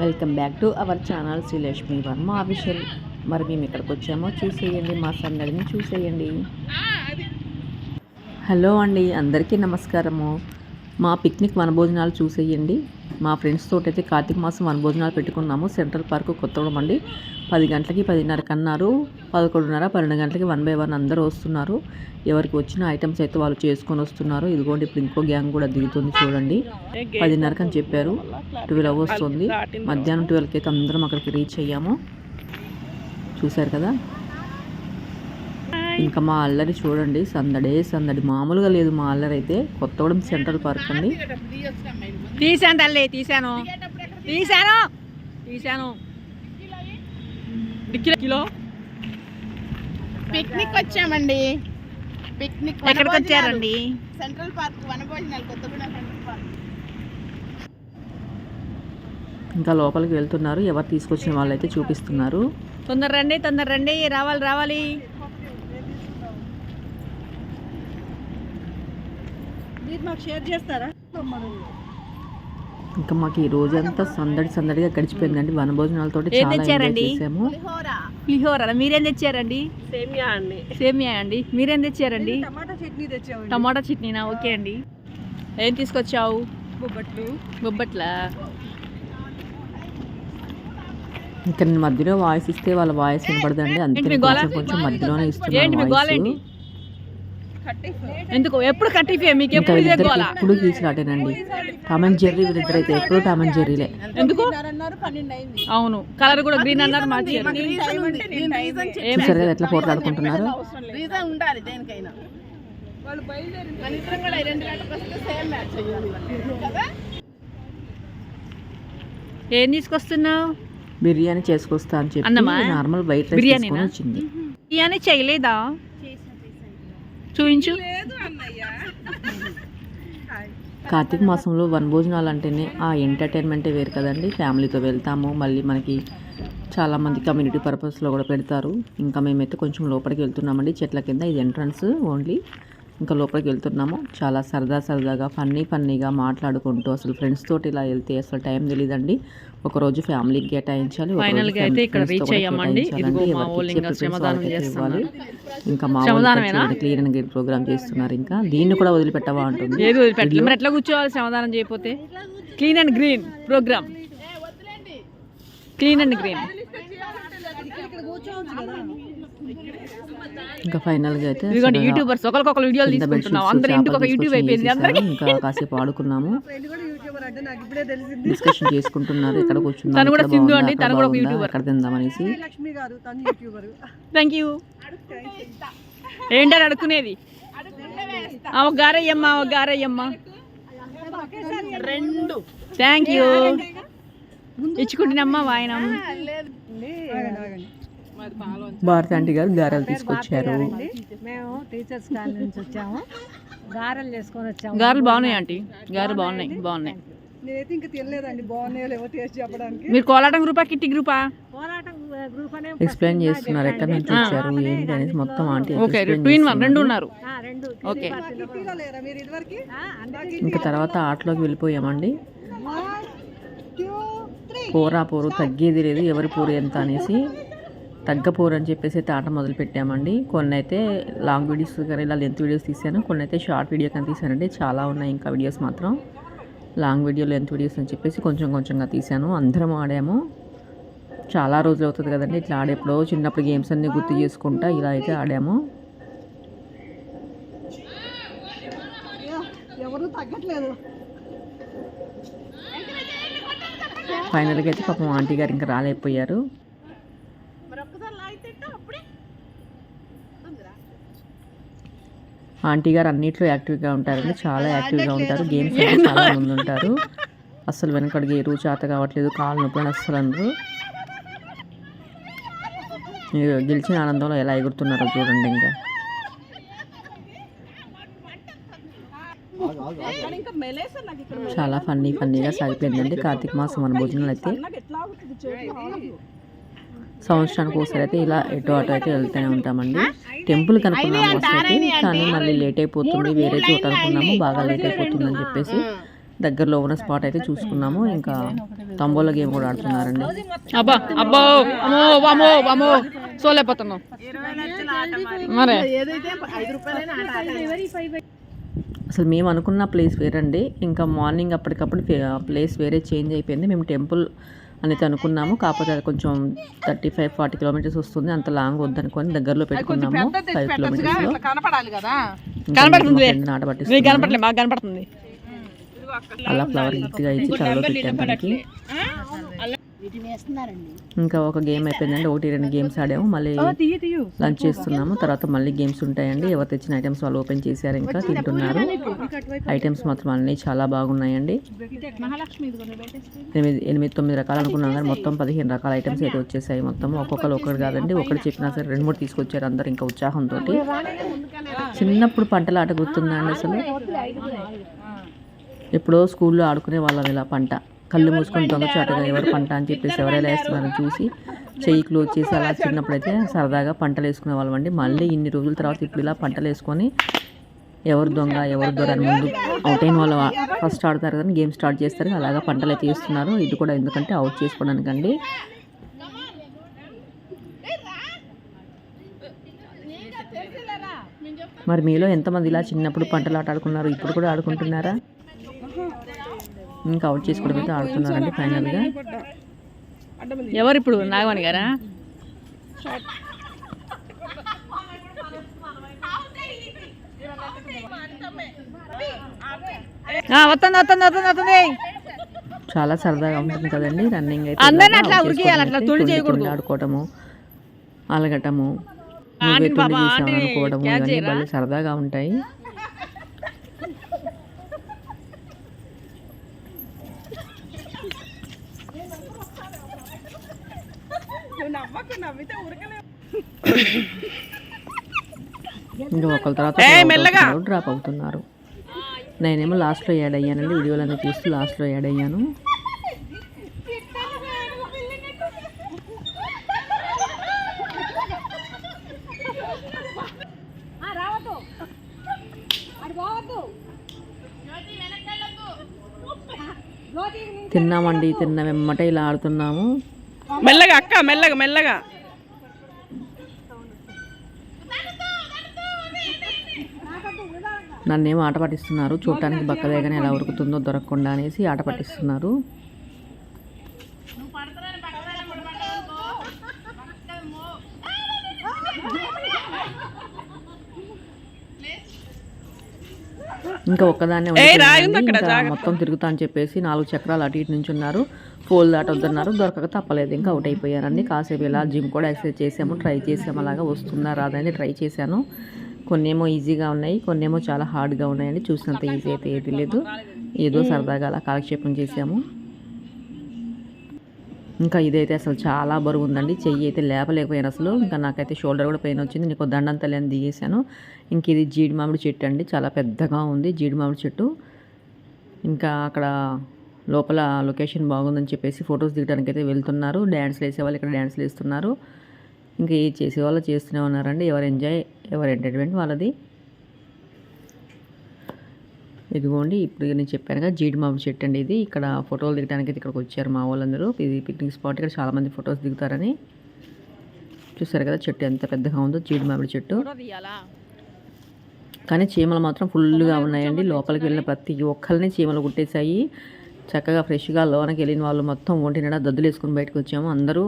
Welcome back to our channel Srilakshmi Varma official మరి మేము ఇక్కడికి వచ్చామో చూసేయండి మా సందడిని చూసేయండి. హలో అండి అందరికీ నమస్కారము. మా పిక్నిక్ వనభోజనాలు చూసేయండి. మా ఫ్రెండ్స్ తోటి అయితే కార్తీక మాసం వనభోజనాలు పెట్టుకున్నాము. సెంట్రల్ పార్క్ కొత్తగూడెం అండి. పది గంటలకి పదిన్నరకి అన్నారు పదకొండున్నర పన్నెండు గంటలకి వన్ బై వన్ అందరూ వస్తున్నారు. ఎవరికి వచ్చిన ఐటమ్స్ అయితే వాళ్ళు చేసుకొని వస్తున్నారు. ఇదిగోండి ఇప్పుడు ఇంకో గ్యాంగ్ కూడా దిగుతుంది చూడండి. పదిన్నరకు అని చెప్పారు. ట్వెల్వ్ వస్తుంది. మధ్యాహ్నం ట్వెల్వ్కి అయితే అందరం అక్కడికి రీచ్ అయ్యాము. చూశారు కదా? ఇంకా మా అల్లరి చూడండి సందడే సందడి. మామూలుగా లేదు మా అల్లరి అయితే. కొత్తగూడెం సెంట్రల్ పార్క్ అండి. తీసాను తల్లి తీసాను తీసాను తీసాను కిలో. పిక్నిక్ వచ్చామండి. పిక్నిక్ ఎక్కడికి. వచ్చారండి? సెంట్రల్ పార్క్ వనభోజనాలు కొత్తగూడెం సెంట్రల్ పార్క్. ఇంకా లోపలికి వెళ్తున్నారు. ఎవరు తీసుకొచ్చిన వాళ్ళైతే చూపిస్తున్నారు. తొందర రండి తొందర రండి. రావాలి రావాలి. ఇంకా మాకు ఈ రోజంతా సందడి సందడిగా గడిచిపోయిందండి. వనభోజనాలతో ఏం తెచ్చారండి? పులిహోర. మీరేం తెచ్చారండి? సేమియా అండి. సేమియా అండి. మీరేం తెచ్చారండి? టమాటా చట్నీనా? ఓకే అండి. ఏం తీసుకొచ్చావు? బొబ్బట్లు. బొబ్బట్లా? ఇంకా నేను మధ్యలో వాయిస్ ఇస్తే వాళ్ళ వాయిస్ వినపడదండి. అందుకే? కొంచెం మధ్యలోనే ఏంటి మీ గోల ఇస్తున్నాను ఎందుకు? ఎప్పుడు కట్టిపోయా మీకు ఎప్పుడు ఇదే గోల టామ్ అండ్ జెర్రీ వీళ్ళిద్దరు అయితే ఎప్పుడు టామ్ అండ్ జెర్రీలే. ఎందుకు? అవును. కలర్ కూడా గ్రీన్ అన్నారు ఏం కదా ఎట్లా పోట్లాడుకుంటున్నారు? రీజన్ ఉండాలి దేనికైనా. మన ఇద్దరం కూడా ఈ రెండు గంటలకు వస్తే సేమ్ మ్యాచ్ అయ్యాలి కదా? ఏం తీసుకొస్తున్నావు? బిర్యానీ చేసుకొస్తా అని చెప్పి? Normal white rice? తీసుకొని వచ్చింది. బిర్యానీ చేయలేదా? చూయించు కార్తీక మాసంలో వనభోజనాలు అంటేనే ఆ ఎంటర్టైన్మెంటే వేరు కదండి. ఫ్యామిలీతో వెళ్తాము. మళ్ళీ మనకి చాలామంది కమ్యూనిటీ పర్పస్లో కూడా పెడతారు. ఇంకా మేమైతే కొంచెం లోపలికి వెళ్తున్నామండి. చెట్ల కింద ఇది ఎంట్రన్స్ ఓన్లీ. ఇంకా లోపలికి వెళ్తున్నాము. చాలా సరదా సరదాగా ఫన్నీ ఫన్నీగా మాట్లాడుకుంటూ అసలు ఫ్రెండ్స్ తోటి ఇలా వెళ్తే అసలు టైం తెలియదండి ఒకరోజు ఫ్యామిలీకి కేటాయించాలి ఒక రోజు Final గా అయితే ఇక్కడ అయ్యామండి. ఇదిగో మా వాళ్ళు ఇంకా శ్రమదానం చేస్తున్నారు. మా అండ్ గేట్ ప్రోగ్రామ్ చేస్తున్నారు. ఇంకా దీన్ని కూడా వదిలిపెట్టవా అంటుంది. ఏది వదిలిపెట్టలేదు? మరి ఎట్లా కూర్చోవాలి సమాధానం చేయకపోతే? Clean and green program clean and green ఇంకా ఫైనల్గా అయితే యూట్యూబర్స్ ఒకరికొకరు వీడియోలు తీసుకుంటున్నాం. అందరూ ఇంటికి ఒక యూట్యూబ్ అయిపోయింది. ఇంకా కాసేపు ఆడుకున్నాము. డిస్కషన్ చేసుకుంటున్నారు. ఇక్కడ కూర్చున్నాం తను కూడా ఇక్కడ సింధు అండి, తను కూడా యూట్యూబర్. ఎక్కడ తిందామనేసి థ్యాంక్ యూ ఏంటని అడుక్కునేది? ఆ, ఒక గారయ్యమ్మ ఒక గారయ్యమ్మ. రెండు. థ్యాంక్ యూ ఇచ్చుకుంటున్నమ్మా వాయనం. భారతి ఆంటీ గారు గారెలు తీసుకొచ్చారు. మేము టీచర్స్ కాలనీ నుంచి వచ్చాము. గారెలు చేసుకొని వచ్చాము. గారెలు బాగున్నాయి ఆంటీ. గారెలు బాగున్నాయి బాగున్నాయి. నేనైతే ఇంకా తినలేదండి. బాగున్నాయో లేవో టేస్ట్ చెప్పడానికి. మీరు కోలాటం గ్రూపా కిట్టి గ్రూపా? పోరాటం గ్రూప్ అనే ఎక్స్ప్లెయిన్ చేస్తున్నారు. ఎక్కడి నుంచి వచ్చారు? ఏంటి అనేసి మొత్తం ఆంటీ ఓకే ట్విన్ వన్. రెండు ఉన్నారు. రెండు. ఓకే. ఇంకా తర్వాత ఆటలోకి వెళ్ళిపోయామండి. పోరా పోరు తగ్గేది లేదు ఎవరి పోరు ఎంత అనేసి. తగ్గ పోరు అని చెప్పేసి అయితే ఆట మొదలు పెట్టామండి కొన్ని అయితే లాంగ్ వీడియోస్ కానీ ఇలా లెంత్ వీడియోస్ తీసాను కొన్ని అయితే షార్ట్ వీడియో కానీ తీసానండి చాలా ఉన్నాయి ఇంకా వీడియోస్ మాత్రం. లాంగ్ వీడియో లెంత్ వీడియోస్ అని చెప్పేసి కొంచెం కొంచెంగా తీసాను అందరం ఆడాము. చాలా రోజులు అవుతుంది కదండి. ఇట్లా ఆడేప్పుడు చిన్నప్పుడు గేమ్స్ అన్నీ గుర్తు చేసుకుంటా ఇలా అయితే ఆడాము. ఫైనల్గా అయితే పాపం ఆంటీ గారు ఇంకా రాలేకపోయారు. మరొకసారి లాగితే అప్పుడే. ఆంటీ గారు అన్నిట్లో యాక్టివ్గా ఉంటారండి చాలా యాక్టివ్గా ఉంటారు. గేమ్స్ చాలా మంది ఉంటారు. అసలు వెనకడికి ఎరువు చేత కావట్లేదు. కాలు నొప్పులు అని అస్సలు అనరు ఇదిగో గెలిచిన ఆనందంలో ఎలా ఎగురుతున్నారో చూడండి ఇంకా. చాలా ఫన్నీ ఫన్నీగా సాగిపోయిందండి. కార్తీక మాసం మన భోజనాలు అయితే నాకు ఎట్లా అవుతుంది చేతులు సంవత్సరానికి ఒకసారి అయితే ఇలా ఎటు అటు అయితే వెళ్తూనే ఉంటామండి. టెంపుల్ కనుక్కున్నాము అయితే కానీ మళ్ళీ లేట్ అయిపోతుంది వేరే చోట అనుకున్నాము బాగా లేట్ అయిపోతుంది అని చెప్పేసి దగ్గరలో ఉన్న స్పాట్ అయితే చూసుకున్నాము. ఇంకా తంబోలా గేమ్ కూడా ఆడుతున్నారండి. అబ్బా అబ్బో అమ్మో అమ్మో అమ్మో సోలేపోతున్నాం మరే. ఏదైతే ఐదు రూపాయలైనా ఆట ఆడాలి. అసలు మేము అనుకున్న ప్లేస్ వేరండి. ఇంకా మార్నింగ్ అప్పటికప్పుడు ప్లేస్ వేరే చేంజ్ అయిపోయింది. మేము టెంపుల్ అనేది అనుకున్నాము కాకపోతే అది కొంచెం థర్టీ ఫైవ్ ఫార్టీ కిలోమీటర్స్ వస్తుంది. అంత లాంగ్ వద్దనుకొని దగ్గరలో పెట్టుకున్నాము. ఫైవ్ కనపడుతుంది. కనపడుతుంది. అలా ఫ్లవర్ గిఫ్ట్గా ఇచ్చి తలలో పెట్టాం తనకి. వీటిని వేస్తున్నారండి ఇంకా ఒక గేమ్ అయిపోయిందండి. ఒకటి రెండు గేమ్స్ ఆడాము. మళ్ళీ లంచ్ చేస్తున్నాము. తర్వాత మళ్ళీ గేమ్స్ ఉంటాయండి. ఎవరు తెచ్చిన ఐటమ్స్ వాళ్ళు ఓపెన్ చేశారు ఇంకా తింటున్నారు. ఐటమ్స్ మాత్రం అన్నీ చాలా బాగున్నాయండి. ఎనిమిది ఎనిమిది తొమ్మిది రకాలు అనుకున్నాం కానీ మొత్తం పదిహేను రకాల ఐటమ్స్ అయితే వచ్చేసాయి మొత్తం. ఒక్కొక్కరు ఒకటి కాదండి. ఒకటి చెప్పినా సరే రెండు మూడు తీసుకొచ్చారు అందరు ఇంకా ఉత్సాహంతో చిన్నప్పుడు పంటల ఆట గుర్తుందండి అసలు? ఎప్పుడో స్కూల్లో ఆడుకునే వాళ్ళం ఇలా పంట. కళ్ళు మూసుకొని దొంగచాటుగా ఎవరు పంట అని చెప్పేసి ఎవరైనా వేస్తున్నారని చూసి చెయ్యి క్లోజ్ చేసి అలా చిన్నప్పుడైతే సరదాగా పంటలు వేసుకునే వాళ్ళం అండి. మళ్ళీ ఇన్ని రోజుల తర్వాత ఇప్పుడు ఇలా పంటలు వేసుకొని ఎవరు దొంగ ఎవరు దొర అని ముందు అవుట్ అయిన వాళ్ళు ఫస్ట్ ఆడతారు కానీ గేమ్ స్టార్ట్ చేస్తారు అలాగా పంటలు అయితే వేస్తున్నారు. ఇది కూడా ఎందుకంటే అవుట్ చేసుకోవడానికండి మరి మీలో ఎంతమంది ఇలా చిన్నప్పుడు పంటలు ఆట ఆడుకున్నారు ఇప్పుడు కూడా ఆడుకుంటున్నారా? ఇంకా అవుట్ చేసుకోవడం అయితే ఆడుతున్నారండి ఫైనల్గా ఎవరు ఇప్పుడు నాగవాణి గారా? వస్తుంది వస్తుంది వస్తుంది వస్తుంది. చాలా సరదాగా ఉంటుంది కదండి రన్నింగ్ అయితే ఆడుకోవటము అలగటము అనుకోవడము ఇవన్నీ? భలే సరదాగా ఉంటాయి. ఇంకా ఒకరి తర్వాత డ్రాప్ అవుతున్నారు. నేనేమో లాస్ట్లో యాడ్ అయ్యానండి వీడియోలన్నీ తీస్తూ లాస్ట్లో యాడ్ అయ్యాను. తిన్నామండి తిన్న వెమ్మటే ఇలా ఆడుతున్నాము. మెల్లగా అక్క మెల్లగా మెల్లగా. నన్నేమో ఆట పట్టిస్తున్నారు? చూడటానికి బక్కదేగానే ఎలా ఉరుకుతుందో దొరకకుండా అనేసి ఆట పట్టిస్తున్నారు. ఇంకా ఒక్కదాన్నే. ఇంకా మొత్తం తిరుగుతా అని చెప్పేసి నాలుగు చక్రాలు అటు ఇటు నుంచి ఉన్నారు పోల్ దాట వద్దన్నారు దొరకక తప్పలేదు. ఇంకా అవుట్ అయిపోయానండి కాసేపు ఇలా జిమ్ కూడా ఎక్సర్సైజ్ చేసాము. ట్రై చేసాము. అలాగా వస్తుందా రాదని ట్రై చేశాను. కొన్నేమో ఈజీగా ఉన్నాయి. కొన్నేమో చాలా హార్డ్గా ఉన్నాయండి. చూసినంత ఈజీ అయితే ఏది లేదు. ఏదో సరదాగా అలా కాలక్షేపం చేసాము. ఇంకా ఇదైతే అసలు చాలా బరువు ఉందండి చెయ్యి అయితే లేపలేకపోయాను అసలు. ఇంకా నాకైతే షోల్డర్ కూడా పెయిన్ వచ్చింది. నీకు దండంతా లేని దిగేశాను ఇంక ఇది జీడి మామిడి చెట్టు అండి. చాలా పెద్దగా ఉంది జీడి మామిడి చెట్టు. ఇంకా అక్కడ లోపల లొకేషన్ బాగుందని చెప్పేసి ఫొటోస్ దిగడానికి అయితే వెళ్తున్నారు డ్యాన్స్లు వేసేవాళ్ళు ఇక్కడ డ్యాన్స్లు వేస్తున్నారు ఇంకా ఏ చేసేవాళ్ళు చేస్తూనే ఉన్నారండి. ఎవరు ఎంజాయ్ ఎవరు ఎంటర్టైన్మెంట్ వాళ్ళది. ఇదిగోండి ఇప్పుడు నేను చెప్పాను కదా జీడి మామిడి చెట్టు అండి ఇది. ఇక్కడ ఫోటోలు దిగడానికి అయితే ఇక్కడికి వచ్చారు మా వాళ్ళందరూ. ఇది పిక్నిక్ స్పాట్ ఇక్కడ చాలామంది ఫొటోస్ దిగుతారని. చూసారు కదా చెట్టు ఎంత పెద్దగా ఉందో జీడి మామిడి చెట్టు. కానీ చీమలు మాత్రం ఫుల్గా ఉన్నాయండి. లోపలికి వెళ్ళిన ప్రతి ఒక్కరిని చీమలు కుట్టేశాయి. చక్కగా ఫ్రెష్గా లోనకి వెళ్ళిన వాళ్ళు మొత్తం ఒంటి నిండా దద్దులు వేసుకుని బయటకు వచ్చాము. అందరూ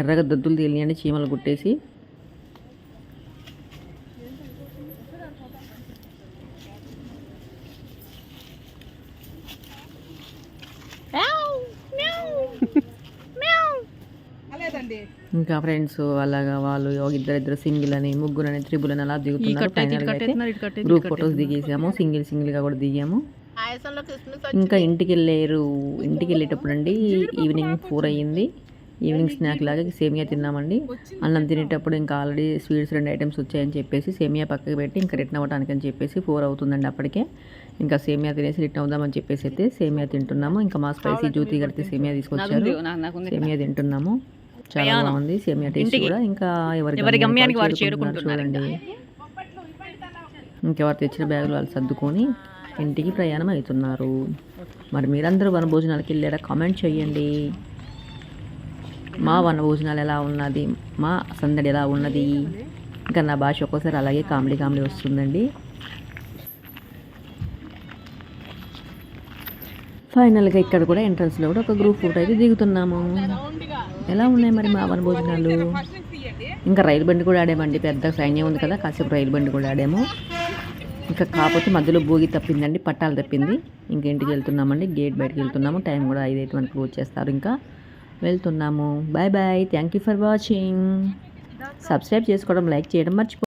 ఎర్రగా దద్దులు తెలియండి చీమలు కుట్టేసి. ఇంకా ఫ్రెండ్స్ అలాగా వాళ్ళు ఇద్దరిద్దరు సింగిల్ అని ముగ్గురు అని త్రిబుల్ అని అలా దిగుతున్నారు గ్రూప్ ఫొటోస్ దిగేసాము సింగిల్ సింగిల్గా కూడా దిగాము. ఇంకా ఇంటికి వెళ్ళారు ఇంటికి వెళ్ళేటప్పుడు అండి ఈవినింగ్ ఫోర్ అయ్యింది. ఈవినింగ్ స్నాక్ లాగా సేమియా తిన్నామండి. అన్నం తినేటప్పుడు ఇంకా ఆల్రెడీ స్వీట్స్ రెండు ఐటమ్స్ వచ్చాయని చెప్పేసి సేమియా పక్కకి పెట్టి ఇంకా రిటర్న్ అవ్వడానికి అని చెప్పేసి ఫోర్ అవుతుందండి అప్పటికే. ఇంకా సేమియా తినేసి రిటర్న్ అవుదామని చెప్పేసి అయితే సేమియా తింటున్నాము. ఇంకా మా స్పైసీ జ్యోతి గడితే సేమియా తీసుకొచ్చారు. సేమియా తింటున్నాము. చాలా బాగుంది. సేమియా టేస్ట్ కూడా. ఇంకా ఎవరి ఎవరి గమ్యానికి వారు చేరుకుంటున్నారు చూడండి. ఇంకెవరు తెచ్చిన బ్యాగులు వాళ్ళు సర్దుకొని ఇంటికి ప్రయాణం అవుతున్నారు. మరి మీరందరూ వనభోజనాలకు వెళ్ళారా కామెంట్ చేయండి. మా వనభోజనాలు ఎలా ఉన్నది? మా సందడి ఎలా ఉన్నది? ఇంకా నా భాష ఒక్కోసారి అలాగే కామెడీ కామెడీ వస్తుందండి. ఫైనల్గా ఇక్కడ కూడా ఎంట్రన్స్లో కూడా ఒక గ్రూప్ ఫోటో అయితే దిగుతున్నాము. ఎలా ఉన్నాయి మరి మా వనభోజనాలు ఇంకా రైలు బండి కూడా ఆడామండి పెద్ద సైన్యం ఉంది కదా కాసేపు రైలు బండి కూడా ఆడాము. ఇంకా కాకపోతే మధ్యలో భోగి తప్పిందండి పట్టాలు తప్పింది. ఇంకా ఇంటికి వెళ్తున్నామండి గేట్ బయటకు వెళ్తున్నాము టైం కూడా ఐదైతే మనకు క్లోజ్ చేస్తారు ఇంకా. వెళ్తున్నాము. Bye bye thank you for watching. Subscribe చేసుకోవడం లైక్ చేయడం మర్చిపో